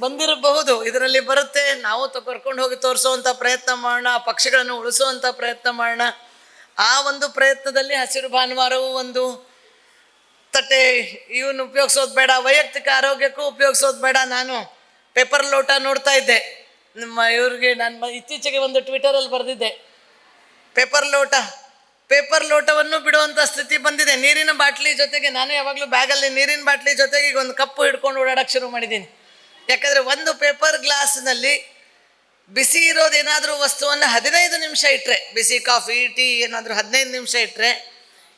ಬಂದಿರಬಹುದು. ಇದರಲ್ಲಿ ಬರುತ್ತೆ, ನಾವು ಕರ್ಕೊಂಡು ಹೋಗಿ ತೋರಿಸೋವಂಥ ಪ್ರಯತ್ನ ಮಾಡೋಣ, ಆ ಪಕ್ಷಿಗಳನ್ನು ಉಳಿಸುವಂಥ ಪ್ರಯತ್ನ ಮಾಡೋಣ. ಆ ಒಂದು ಪ್ರಯತ್ನದಲ್ಲಿ ಹಸಿರು ಭಾನುವಾರವು ಒಂದು ತಟ್ಟೆ ಇವನು ಉಪಯೋಗಿಸೋದು ಬೇಡ, ವೈಯಕ್ತಿಕ ಆರೋಗ್ಯಕ್ಕೂ ಉಪಯೋಗಿಸೋದು ಬೇಡ. ನಾನು ಪೇಪರ್ ಲೋಟ ನೋಡ್ತಾ ಇದ್ದೆ. ನಮ್ಮ ಇವ್ರಿಗೆ ನಾನು ಇತ್ತೀಚೆಗೆ ಒಂದು ಟ್ವಿಟರಲ್ಲಿ ಬರೆದಿದ್ದೆ. ಪೇಪರ್ ಲೋಟ, ಪೇಪರ್ ಲೋಟವನ್ನು ಬಿಡುವಂಥ ಸ್ಥಿತಿ ಬಂದಿದೆ. ನೀರಿನ ಬಾಟ್ಲಿ ಜೊತೆಗೆ, ನಾನು ಯಾವಾಗಲೂ ಬ್ಯಾಗಲ್ಲಿ ನೀರಿನ ಬಾಟ್ಲಿ ಜೊತೆಗೆ ಈಗ ಒಂದು ಕಪ್ಪು ಹಿಡ್ಕೊಂಡು ಓಡಾಡಕ್ಕೆ ಶುರು ಮಾಡಿದ್ದೀನಿ. ಯಾಕಂದರೆ ಒಂದು ಪೇಪರ್ ಗ್ಲಾಸ್ನಲ್ಲಿ ಬಿಸಿ ಇರೋದೇನಾದರೂ ವಸ್ತುವನ್ನು ಹದಿನೈದು ನಿಮಿಷ ಇಟ್ಟರೆ ಬಿಸಿ ಕಾಫಿ, ಟೀ ಏನಾದರೂ ಹದಿನೈದು ನಿಮಿಷ ಇಟ್ಟರೆ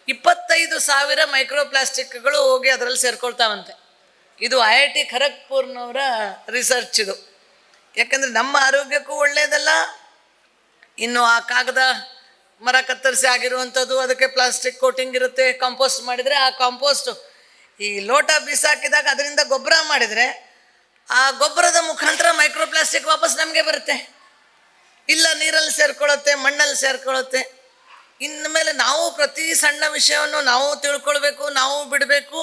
ಇಪ್ಪತ್ತೈದು ಸಾವಿರ ಮೈಕ್ರೋಪ್ಲಾಸ್ಟಿಕ್ಗಳು ಹೋಗಿ ಅದರಲ್ಲಿ ಸೇರ್ಕೊಳ್ತಾವಂತೆ. ಇದು ಐ ಐ ಟಿ ಖರಗ್ಪುರ್ನವರ ರಿಸರ್ಚ್ ಇದು. ಯಾಕಂದರೆ ನಮ್ಮ ಆರೋಗ್ಯಕ್ಕೂ ಒಳ್ಳೆಯದಲ್ಲ ಇನ್ನು ಆ ಕಾಗದ ಮರ ಕತ್ತರಿಸಿ ಆಗಿರುವಂಥದ್ದು, ಅದಕ್ಕೆ ಪ್ಲಾಸ್ಟಿಕ್ ಕೋಟಿಂಗ್ ಇರುತ್ತೆ, ಕಾಂಪೋಸ್ಟ್ ಮಾಡಿದರೆ ಆ ಕಾಂಪೋಸ್ಟು ಈ ಲೋಟ ಬಿಸಾಕಿದಾಗ ಅದರಿಂದ ಗೊಬ್ಬರ ಮಾಡಿದರೆ ಆ ಗೊಬ್ಬರದ ಮುಖಾಂತರ ಮೈಕ್ರೋಪ್ಲಾಸ್ಟಿಕ್ ವಾಪಸ್ ನಮಗೆ ಬರುತ್ತೆ. ಇಲ್ಲ ನೀರಲ್ಲಿ ಸೇರ್ಕೊಳ್ಳುತ್ತೆ, ಮಣ್ಣಲ್ಲಿ ಸೇರ್ಕೊಳ್ಳುತ್ತೆ. ಇನ್ನು ಮೇಲೆ ನಾವು ಪ್ರತಿ ಸಣ್ಣ ವಿಷಯವನ್ನು ನಾವು ತಿಳ್ಕೊಳ್ಬೇಕು, ನಾವು ಬಿಡಬೇಕು.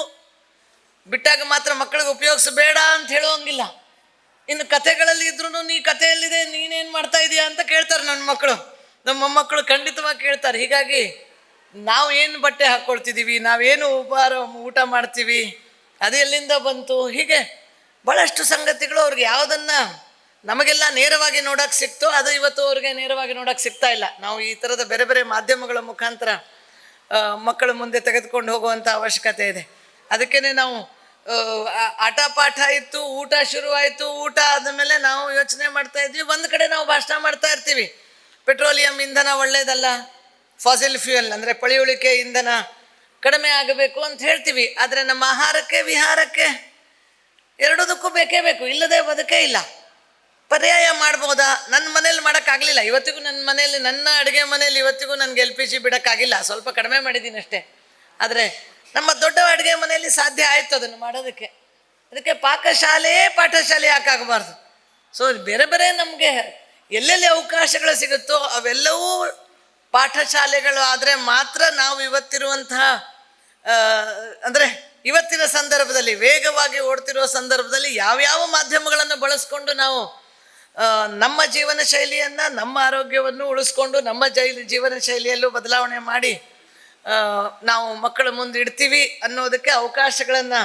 ಬಿಟ್ಟಾಗ ಮಾತ್ರ ಮಕ್ಕಳಿಗೆ ಉಪಯೋಗಿಸಬೇಡ ಅಂತ ಹೇಳುವಂಗಿಲ್ಲ. ಇನ್ನು ಕಥೆಗಳಲ್ಲಿ ಇದ್ರೂ ನೀ ಕಥೆಯಲ್ಲಿದೆ, ನೀನೇನು ಮಾಡ್ತಾ ಇದೀಯಾ ಅಂತ ಕೇಳ್ತಾರೆ ನನ್ನ ಮಕ್ಕಳು. ನಮ್ಮ ಮೊಮ್ಮಕ್ಕಳು ಖಂಡಿತವಾಗಿ ಕೇಳ್ತಾರೆ. ಹೀಗಾಗಿ ನಾವು ಏನು ಬಟ್ಟೆ ಹಾಕ್ಕೊಳ್ತಿದ್ದೀವಿ ನಾವೇನು ಉಪಹಾರ ಊಟ ಮಾಡ್ತೀವಿ, ಅದು ಎಲ್ಲಿಂದ ಬಂತು? ಹೀಗೆ ಭಾಳಷ್ಟು ಸಂಗತಿಗಳು ಅವ್ರಿಗೆ ಯಾವುದನ್ನು ನಮಗೆಲ್ಲ ನೇರವಾಗಿ ನೋಡೋಕೆ ಸಿಕ್ತೋ ಅದು ಇವತ್ತು ಅವ್ರಿಗೆ ನೇರವಾಗಿ ನೋಡೋಕೆ ಸಿಗ್ತಾ ಇಲ್ಲ. ನಾವು ಈ ಥರದ ಬೇರೆ ಬೇರೆ ಮಾಧ್ಯಮಗಳ ಮುಖಾಂತರ ಮಕ್ಕಳ ಮುಂದೆ ತೆಗೆದುಕೊಂಡು ಹೋಗುವಂಥ ಅವಶ್ಯಕತೆ ಇದೆ. ಅದಕ್ಕೇ ನಾವು ಆಟ ಪಾಠ ಇತ್ತು, ಊಟ ಶುರುವಾಯಿತು ಊಟ ಆದಮೇಲೆ ನಾವು ಯೋಚನೆ ಮಾಡ್ತಾ ಇದ್ವಿ. ಒಂದು ಕಡೆ ನಾವು ಭಾಷಣ ಮಾಡ್ತಾ ಇರ್ತೀವಿ. ಪೆಟ್ರೋಲಿಯಂ ಇಂಧನ ಒಳ್ಳೆಯದಲ್ಲ ಫಾಸಿಲ್ ಫ್ಯೂಯಲ್ ಅಂದರೆ ಪಳಿಯುಳಿಕೆ ಇಂಧನ ಕಡಿಮೆ ಆಗಬೇಕು ಅಂತ ಹೇಳ್ತೀವಿ. ಆದರೆ ನಮ್ಮ ಆಹಾರಕ್ಕೆ, ವಿಹಾರಕ್ಕೆ ಎರಡದಕ್ಕೂ ಬೇಕೇ ಬೇಕು, ಇಲ್ಲದೆ ಬದುಕೇ ಇಲ್ಲ. ಪರ್ಯಾಯ ಮಾಡ್ಬೋದಾ? ನನ್ನ ಮನೇಲಿ ಮಾಡೋಕ್ಕಾಗಲಿಲ್ಲ. ಇವತ್ತಿಗೂ ನನ್ನ ಮನೆಯಲ್ಲಿ ನನ್ನ ಅಡುಗೆ ಮನೇಲಿ ಇವತ್ತಿಗೂ ನನಗೆ ಎಲ್ ಪಿ ಜಿ ಬಿಡೋಕ್ಕಾಗಿಲ್ಲ. ಸ್ವಲ್ಪ ಕಡಿಮೆ ಮಾಡಿದ್ದೀನಿ ಅಷ್ಟೇ. ಆದರೆ ನಮ್ಮ ದೊಡ್ಡ ಅಡುಗೆ ಮನೆಯಲ್ಲಿ ಸಾಧ್ಯ ಆಯಿತು ಅದನ್ನು ಮಾಡೋದಕ್ಕೆ. ಅದಕ್ಕೆ ಪಾಕಶಾಲೆಯೇ ಪಾಠಶಾಲೆ ಯಾಕಾಗಬಾರ್ದು ಸೊ ಬೇರೆ ಬೇರೆ ನಮಗೆ ಎಲ್ಲೆಲ್ಲಿ ಅವಕಾಶಗಳು ಸಿಗುತ್ತೋ ಅವೆಲ್ಲವೂ ಪಾಠಶಾಲೆಗಳು ಆದರೆ ಮಾತ್ರ ನಾವು ಇವತ್ತಿರುವಂತಹ ಅಂದರೆ ಇವತ್ತಿನ ಸಂದರ್ಭದಲ್ಲಿ, ವೇಗವಾಗಿ ಓಡ್ತಿರೋ ಸಂದರ್ಭದಲ್ಲಿ ಯಾವ್ಯಾವ ಮಾಧ್ಯಮಗಳನ್ನು ಬಳಸ್ಕೊಂಡು ನಾವು ನಮ್ಮ ಜೀವನ ಶೈಲಿಯನ್ನು, ನಮ್ಮ ಆರೋಗ್ಯವನ್ನು ಉಳಿಸ್ಕೊಂಡು ನಮ್ಮ ಜೈಲಿ ಜೀವನ ಶೈಲಿಯಲ್ಲೂ ಬದಲಾವಣೆ ಮಾಡಿ ನಾವು ಮಕ್ಕಳ ಮುಂದೆ ಇಡ್ತೀವಿ ಅನ್ನೋದಕ್ಕೆ ಅವಕಾಶಗಳನ್ನು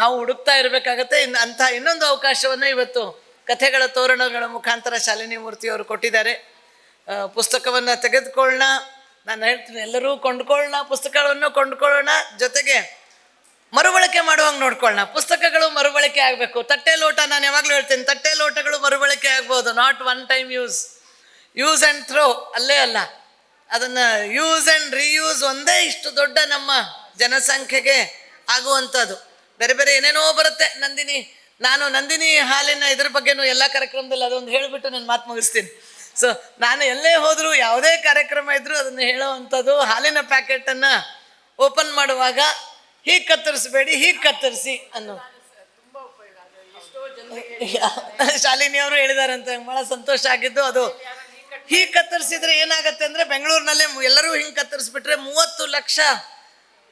ನಾವು ಹುಡುಕ್ತಾ ಇರಬೇಕಾಗತ್ತೆ. ಇನ್ನು ಅಂಥ ಇನ್ನೊಂದು ಅವಕಾಶವನ್ನು ಇವತ್ತು ಕಥೆಗಳ ತೋರಣಗಳ ಮುಖಾಂತರ ಶಾಲಿನಿ ಮೂರ್ತಿಯವರು ಕೊಟ್ಟಿದ್ದಾರೆ. ಪುಸ್ತಕವನ್ನು ತೆಗೆದುಕೊಳ್ಳೋಣ. ನಾನು ಹೇಳ್ತೀನಿ, ಎಲ್ಲರೂ ಕೊಂಡ್ಕೊಳ್ಳೋಣ, ಪುಸ್ತಕಗಳನ್ನು ಕೊಂಡ್ಕೊಳ್ಳೋಣ. ಜೊತೆಗೆ ಮರುಬಳಕೆ ಮಾಡುವಂಗೆ ನೋಡ್ಕೊಳ್ಳೋಣ ಪುಸ್ತಕಗಳು ಮರುಬಳಕೆ ಆಗಬೇಕು. ತಟ್ಟೆ ಲೋಟ ನಾನು ಯಾವಾಗಲೂ ಹೇಳ್ತೇನೆ. ತಟ್ಟೆ ಲೋಟಗಳು ಮರುಬಳಕೆ ಆಗ್ಬೋದು. Not one time use use and throw ಅಲ್ಲೇ ಅಲ್ಲ. ಅದನ್ನು ಯೂಸ್ ಆ್ಯಂಡ್ ರೀಯೂಸ್ ಒಂದೇ ಇಷ್ಟು ದೊಡ್ಡ ನಮ್ಮ ಜನಸಂಖ್ಯೆಗೆ ಆಗುವಂಥದ್ದು. ಬೇರೆ ಬೇರೆ ಏನೇನೋ ಬರುತ್ತೆ. ನಂದಿನಿ, ನಾನು ನಂದಿನಿ ಹಾಲಿನ ಇದ್ರ ಬಗ್ಗೆನೂ ಎಲ್ಲ ಕಾರ್ಯಕ್ರಮದಲ್ಲಿ ಅದೊಂದು ಹೇಳಿಬಿಟ್ಟು ನನ್ನ ಮಾತು ಮುಗಿಸ್ತೀನಿ. ಸೊ ನಾನು ಎಲ್ಲೇ ಹೋದರೂ ಯಾವುದೇ ಕಾರ್ಯಕ್ರಮ ಇದ್ದರೂ ಅದನ್ನು ಹೇಳೋವಂಥದ್ದು ಹಾಲಿನ ಪ್ಯಾಕೆಟನ್ನು ಓಪನ್ ಮಾಡುವಾಗ ಹೀಗೆ ಕತ್ತರಿಸಬೇಡಿ ಹೀಗೆ ಕತ್ತರಿಸಿ ಅನ್ನೋ. [laughs] ಶಾಲಿನಿ ಅವರು ಹೇಳಿದಾರಂತೆ ಬಹಳ ಸಂತೋಷ ಆಗಿದ್ದು ಅದು. ಹೀಗೆ ಕತ್ತರಿಸಿದ್ರೆ ಏನಾಗತ್ತೆ ಅಂದ್ರೆ ಬೆಂಗಳೂರಿನಲ್ಲೇ ಎಲ್ಲರೂ ಹಿಂಗೆ ಕತ್ತರಿಸ್ಬಿಟ್ರೆ ಮೂವತ್ತು ಲಕ್ಷ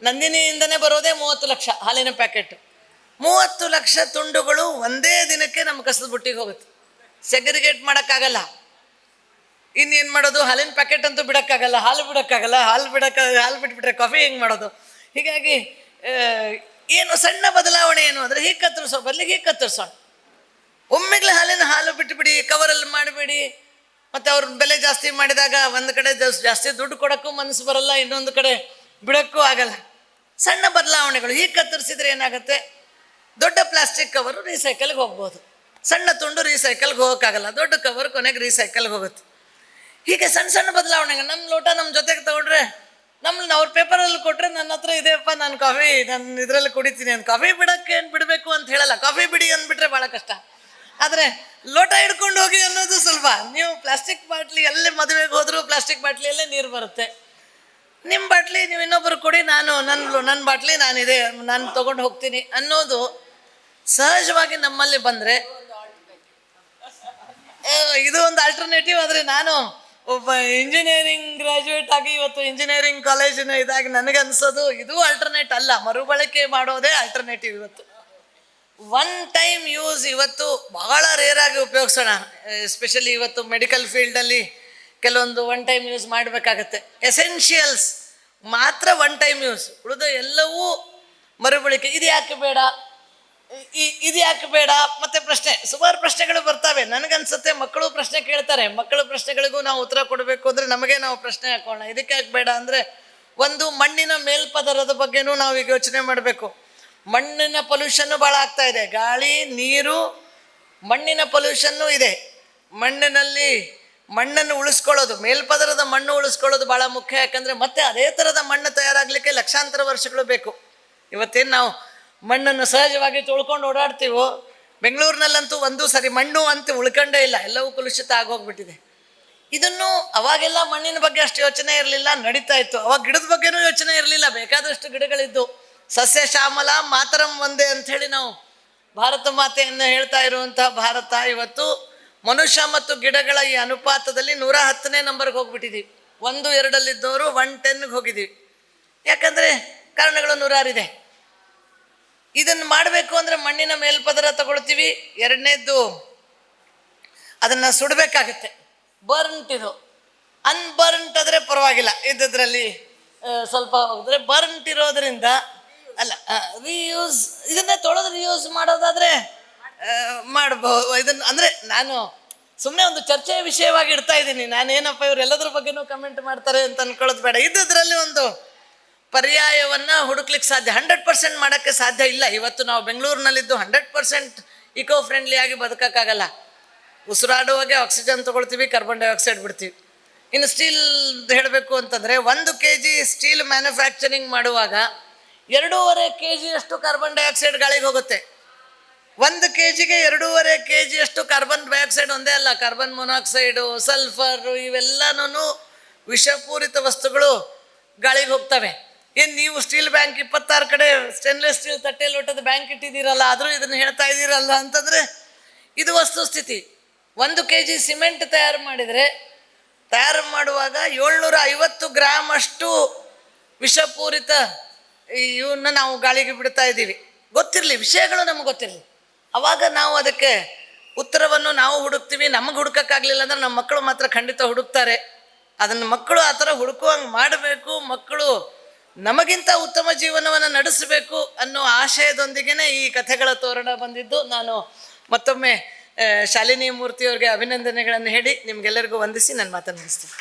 ನಂದಿನಿಯಿಂದನೇ ಬರೋದೇ ಮೂವತ್ತು ಲಕ್ಷ ಹಾಲಿನ ಪ್ಯಾಕೆಟ್. ಮೂವತ್ತು ಲಕ್ಷ ತುಂಡುಗಳು ಒಂದೇ ದಿನಕ್ಕೆ ನಮ್ಮ ಕಸದ ಬುಟ್ಟಿಗೆ ಹೋಗುತ್ತೆ. ಸೆಗ್ರಿಗೇಟ್ ಮಾಡೋಕ್ಕಾಗಲ್ಲ. ಇನ್ನೇನು ಮಾಡೋದು? ಹಾಲಿನ ಪ್ಯಾಕೆಟ್ ಅಂತೂ ಬಿಡೋಕ್ಕಾಗಲ್ಲ ಹಾಲು ಬಿಡೋಕ್ಕಾಗಲ್ಲ ಹಾಲು ಬಿಡೋಕ್ಕಾಗ ಹಾಲು ಬಿಟ್ಬಿಟ್ರೆ ಕಾಫಿ ಹೆಂಗೆ ಮಾಡೋದು? ಹೀಗಾಗಿ ಏನು ಸಣ್ಣ ಬದಲಾವಣೆ ಏನು ಅಂದರೆ ಹೀಗೆ ಕತ್ತರಿಸೋ ಬದಲಿಗೆ ಹೀಗೆ ಕತ್ತರಿಸೋಣ ಒಮ್ಮೆಗ್ಲೆ ಹಾಲಿನ ಹಾಲು ಬಿಟ್ಟುಬಿಡಿ ಕವರಲ್ಲಿ ಮಾಡಬೇಡಿ. ಮತ್ತು ಅವ್ರ ಬೆಲೆ ಜಾಸ್ತಿ ಮಾಡಿದಾಗ ಒಂದು ಕಡೆ ಜಾಸ್- ಜಾಸ್ತಿ ದುಡ್ಡು ಕೊಡೋಕ್ಕೂ ಮನಸ್ಸು ಬರಲ್ಲ, ಇನ್ನೊಂದು ಕಡೆ ಬಿಡೋಕ್ಕೂ ಆಗಲ್ಲ. ಸಣ್ಣ ಬದಲಾವಣೆಗಳು, ಹೀಗೆ ಕತ್ತರಿಸಿದ್ರೆ ಏನಾಗುತ್ತೆ? ದೊಡ್ಡ ಪ್ಲಾಸ್ಟಿಕ್ ಕವರು ರೀಸೈಕಲ್ಗೆ ಹೋಗ್ಬೋದು. ಸಣ್ಣ ತುಂಡು ರೀಸೈಕಲ್ಗೆ ಹೋಗೋಕ್ಕಾಗಲ್ಲ, ದೊಡ್ಡ ಕವರ್ ಕೊನೆಗೆ ರೀಸೈಕಲ್ಗೆ ಹೋಗುತ್ತೆ. ಹೀಗೆ ಸಣ್ಣ ಸಣ್ಣ ಬದಲಾವಣೆಗಳು, ನಮ್ಮ ಲೋಟ ನಮ್ಮ ಜೊತೆಗೆ ತಗೊಂಡ್ರೆ ನಮ್ಮ ಅವ್ರ ಪೇಪರಲ್ಲಿ ಕೊಟ್ಟರೆ ನನ್ನ ಹತ್ರ ಇದೆಯಪ್ಪ ನಾನು ಕಾಫಿ ನಾನು ಇದರಲ್ಲಿ ಕುಡಿತೀನಿ ಅಂತ ಕಾಫಿ ಬಿಡೋಕ್ಕೆ ಏನು ಬಿಡಬೇಕು ಅಂತ ಹೇಳಲ್ಲ. ಕಾಫಿ ಬಿಡಿ ಅಂದ್ಬಿಟ್ರೆ ಭಾಳ ಕಷ್ಟ. ಆದರೆ ಲೋಟ ಹಿಡ್ಕೊಂಡು ಹೋಗಿ ಅನ್ನೋದು ಸುಲಭ. ನೀವು ಪ್ಲಾಸ್ಟಿಕ್ ಬಾಟ್ಲಿ ಎಲ್ಲಿ ಮದುವೆಗೆ ಹೋದರೂ ಪ್ಲಾಸ್ಟಿಕ್ ಬಾಟ್ಲಿಯಲ್ಲೇ ನೀರು ಬರುತ್ತೆ. ನಿಮ್ಮ ಬಾಟ್ಲಿ ನೀವು ಇನ್ನೊಬ್ಬರು ಕೊಡಿ, ನಾನು ನನ್ನ ನನ್ನ ಬಾಟ್ಲಿ ನಾನಿದೆ, ನಾನು ತೊಗೊಂಡು ಹೋಗ್ತೀನಿ ಅನ್ನೋದು ಸಹಜವಾಗಿ ನಮ್ಮಲ್ಲಿ ಬಂದರೆ ಇದು ಒಂದು ಆಲ್ಟರ್ನೇಟಿವ್ ಆದರೆ ನಾನು ಒಬ್ಬ ಇಂಜಿನಿಯರಿಂಗ್ ಗ್ರ್ಯಾಜುಯೇಟ್ ಆಗಿ ಇವತ್ತು ಇಂಜಿನಿಯರಿಂಗ್ ಕಾಲೇಜಿನ ಇದಾಗಿ ನನಗೆ ಅನ್ಸೋದು ಇದು ಆಲ್ಟರ್ನೇಟ್ ಅಲ್ಲ, ಮರುಬಳಕೆ ಮಾಡೋದೇ ಆಲ್ಟರ್ನೇಟಿವ್ ಇವತ್ತು. ಒನ್ ಟೈಮ್ ಯೂಸ್ ಇವತ್ತು ಬಹಳ ರೇರಾಗಿ ಉಪಯೋಗಿಸೋಣ ಎಸ್ಪೆಷಲಿ ಇವತ್ತು ಮೆಡಿಕಲ್ ಫೀಲ್ಡಲ್ಲಿ ಕೆಲವೊಂದು ಒನ್ ಟೈಮ್ ಯೂಸ್ ಮಾಡಬೇಕಾಗತ್ತೆ. ಎಸೆನ್ಷಿಯಲ್ಸ್ ಮಾತ್ರ ಒನ್ ಟೈಮ್ ಯೂಸ್ ಉಳಿದ ಎಲ್ಲವೂ ಮರುಬಳಕೆ. ಇದು ಯಾಕೆ ಬೇಡ? ಇದು ಯಾಕೆ ಬೇಡ? ಮತ್ತೆ ಪ್ರಶ್ನೆ, ಸುಮಾರು ಪ್ರಶ್ನೆಗಳು ಬರ್ತವೆ. ನನಗನ್ಸುತ್ತೆ ಮಕ್ಕಳು ಪ್ರಶ್ನೆ ಕೇಳ್ತಾರೆ. ಮಕ್ಕಳು ಪ್ರಶ್ನೆಗಳಿಗೂ ನಾವು ಉತ್ತರ ಕೊಡಬೇಕು ಅಂದರೆ ನಮಗೆ ನಾವು ಪ್ರಶ್ನೆ ಹಾಕೋಣ. ಇದಕ್ಕೆ ಯಾಕೆ ಬೇಡ ಅಂದರೆ ಒಂದು ಮಣ್ಣಿನ ಮೇಲ್ಪದರದ ಬಗ್ಗೆನೂ ನಾವು ಈಗ ಯೋಚನೆ ಮಾಡಬೇಕು. ಮಣ್ಣಿನ ಪೊಲ್ಯೂಷನ್ನು ಭಾಳ ಆಗ್ತಾ ಇದೆ. ಗಾಳಿ, ನೀರು, ಮಣ್ಣಿನ ಪೊಲ್ಯೂಷನ್ನು ಇದೆ. ಮಣ್ಣಿನಲ್ಲಿ ಮಣ್ಣನ್ನು ಉಳಿಸ್ಕೊಳ್ಳೋದು, ಮೇಲ್ಪದರದ ಮಣ್ಣು ಉಳಿಸ್ಕೊಳ್ಳೋದು ಭಾಳ ಮುಖ್ಯ. ಯಾಕಂದರೆ ಮತ್ತೆ ಅದೇ ಥರದ ಮಣ್ಣು ತಯಾರಾಗಲಿಕ್ಕೆ ಲಕ್ಷಾಂತರ ವರ್ಷಗಳು ಬೇಕು. ಇವತ್ತೇನು ನಾವು ಮಣ್ಣನ್ನು ಸಹಜವಾಗಿ ತೊಳ್ಕೊಂಡು ಓಡಾಡ್ತೀವೋ? ಬೆಂಗಳೂರಿನಲ್ಲಂತೂ ಒಂದು ಸರಿ ಮಣ್ಣು ಅಂತ ಉಳ್ಕೊಂಡೇ ಇಲ್ಲ. ಎಲ್ಲವೂ ಕಲುಷಿತ ಆಗೋಗ್ಬಿಟ್ಟಿದೆ. ಇದನ್ನು ಅವಾಗೆಲ್ಲ ಮಣ್ಣಿನ ಬಗ್ಗೆ ಅಷ್ಟು ಯೋಚನೆ ಇರಲಿಲ್ಲ, ನಡೀತಾ ಇತ್ತು. ಅವಾಗ ಗಿಡದ ಬಗ್ಗೆನೂ ಯೋಚನೆ ಇರಲಿಲ್ಲ. ಬೇಕಾದಷ್ಟು ಗಿಡಗಳಿದ್ದು. ಸಸ್ಯ ಶ್ಯಾಮಲ, ಮಾತರಂ ಒಂದೇ ಅಂಥೇಳಿ ನಾವು ಭಾರತ ಮಾತೆಯನ್ನು ಹೇಳ್ತಾ ಇರುವಂತಹ ಭಾರತ ಇವತ್ತು ಮನುಷ್ಯ ಮತ್ತು ಗಿಡಗಳ ಈ ಅನುಪಾತದಲ್ಲಿ ನೂರ ಹತ್ತನೇ ನಂಬರ್ಗೆ ಹೋಗ್ಬಿಟ್ಟಿದ್ದೀವಿ ಒಂದು, ಎರಡಲ್ಲಿದ್ದವರು ಒನ್ ಟೆನ್ಗೆ ಹೋಗಿದ್ದೀವಿ ಯಾಕಂದರೆ ಕಾರಣಗಳು ನೂರಾರಿದೆ. ಇದನ್ನು ಮಾಡಬೇಕು ಅಂದರೆ ಮಣ್ಣಿನ ಮೇಲ್ಪದರ ತಗೊಳ್ತೀವಿ. ಎರಡನೇದ್ದು ಅದನ್ನು ಸುಡಬೇಕಾಗತ್ತೆ. ಬರ್ಂಟ್ ಇದು. ಅನ್ಬರ್ಂಟ್ ಆದರೆ ಪರವಾಗಿಲ್ಲ. ಇದ್ದದ್ರಲ್ಲಿ ಸ್ವಲ್ಪ ಹೋದ್ರೆ ಬರ್ಂಟ್ ಇರೋದ್ರಿಂದ ಅಲ್ಲ ರಿಯೂಸ್ ಇದನ್ನೇ ತೊಳೆದು ರಿಯೂಸ್ ಮಾಡೋದಾದರೆ ಮಾಡಬಹುದು ಇದನ್ನು ಅಂದರೆ ನಾನು ಸುಮ್ಮನೆ ಒಂದು ಚರ್ಚೆಯ ವಿಷಯವಾಗಿ ಇಡ್ತಾ ಇದ್ದೀನಿ. ನಾನೇನಪ್ಪ ಇವ್ರು ಎಲ್ಲದ್ರ ಬಗ್ಗೆನೂ ಕಮೆಂಟ್ ಮಾಡ್ತಾರೆ ಅಂತ ಅನ್ಕೊಳ್ಳೋದು ಬೇಡ. ಇದ್ದದ್ರಲ್ಲಿ ಒಂದು ಪರ್ಯಾಯವನ್ನು ಹುಡುಕ್ಲಿಕ್ಕೆ ಸಾಧ್ಯ. ಹಂಡ್ರೆಡ್ ಪರ್ಸೆಂಟ್ ಮಾಡೋಕ್ಕೆ ಸಾಧ್ಯ ಇಲ್ಲ. ಇವತ್ತು ನಾವು ಬೆಂಗಳೂರಿನಲ್ಲಿದ್ದು ಹಂಡ್ರೆಡ್ ಪರ್ಸೆಂಟ್ ಇಕೋ ಫ್ರೆಂಡ್ಲಿ ಆಗಿ ಬದುಕೋಕ್ಕಾಗಲ್ಲ. ಉಸಿರಾಡುವಾಗೆ ಆಕ್ಸಿಜನ್ ತೊಗೊಳ್ತೀವಿ ಕಾರ್ಬನ್ ಡೈಆಕ್ಸೈಡ್ ಬಿಡ್ತೀವಿ. ಇನ್ನು ಸ್ಟೀಲ್ ಹೇಳಬೇಕು ಅಂತಂದರೆ ಒಂದು ಕೆ ಜಿ ಸ್ಟೀಲ್ ಮ್ಯಾನುಫ್ಯಾಕ್ಚರಿಂಗ್ ಮಾಡುವಾಗ ಎರಡೂವರೆ ಕೆ ಜಿಯಷ್ಟು ಕಾರ್ಬನ್ ಡೈಆಕ್ಸೈಡ್ ಗಾಳಿಗೆ ಹೋಗುತ್ತೆ. ಒಂದು ಕೆ ಜಿಗೆ ಎರಡೂವರೆ ಕೆ ಜಿಯಷ್ಟು ಕಾರ್ಬನ್ ಡೈಆಕ್ಸೈಡ್ ಒಂದೇ ಅಲ್ಲ. ಕಾರ್ಬನ್ ಮೊನಾಕ್ಸೈಡು ಸಲ್ಫರು ಇವೆಲ್ಲನೂ ವಿಷಪೂರಿತ ವಸ್ತುಗಳು ಗಾಳಿಗೆ ಹೋಗ್ತವೆ. ಏನು ನೀವು ಸ್ಟೀಲ್ ಬ್ಯಾಂಕ್ ಇಪ್ಪತ್ತಾರು ಕಡೆ ಸ್ಟೇನ್ಲೆಸ್ ಸ್ಟೀಲ್ ತಟ್ಟೆ ಲೋಟದ ಬ್ಯಾಂಕ್ ಇಟ್ಟಿದ್ದೀರಲ್ಲ, ಆದರೂ ಇದನ್ನು ಹೇಳ್ತಾ ಇದ್ದೀರಲ್ಲ ಅಂತಂದರೆ ಇದು ವಸ್ತುಸ್ಥಿತಿ ಒಂದು ಕೆ ಜಿ ಸಿಮೆಂಟ್ ತಯಾರು ಮಾಡಿದರೆ, ತಯಾರು ಮಾಡುವಾಗ ಏಳ್ನೂರ ಐವತ್ತು ಗ್ರಾಮ್ ಅಷ್ಟು ವಿಷಪೂರಿತ ಇವನ್ನ ನಾವು ಗಾಳಿಗೆ ಬಿಡ್ತಾ ಇದ್ದೀವಿ. ಗೊತ್ತಿರಲಿ, ವಿಷಯಗಳು ನಮ್ಗೆ ಗೊತ್ತಿರಲಿ. ಅವಾಗ ನಾವು ಅದಕ್ಕೆ ಉತ್ತರವನ್ನು ನಾವು ಹುಡುಕ್ತೀವಿ, ನಮಗೆ ಹುಡುಕಕ್ಕಾಗಲಿಲ್ಲ ಅಂದ್ರೆ ನಮ್ಮ ಮಕ್ಕಳು ಮಾತ್ರ ಖಂಡಿತ ಹುಡುಕ್ತಾರೆ. ಅದನ್ನು ಮಕ್ಕಳು ಆ ಥರ ಹುಡುಕುವಂಗೆ ಮಾಡಬೇಕು, ಮಕ್ಕಳು ನಮಗಿಂತ ಉತ್ತಮ ಜೀವನವನ್ನು ನಡೆಸಬೇಕು ಅನ್ನೋ ಆಶಯದೊಂದಿಗೆ ಈ ಕಥೆಗಳ ತೋರಣ ಬಂದಿದ್ದು. ನಾನು ಮತ್ತೊಮ್ಮೆ ಶಾಲಿನಿ ಮೂರ್ತಿಯವ್ರಿಗೆ ಅಭಿನಂದನೆಗಳನ್ನು ಹೇಳಿ ನಿಮಗೆಲ್ಲರಿಗೂ ವಂದಿಸಿ ನನ್ನ ಮಾತನ್ನು ಮುಗಿಸ್ತೀನಿ.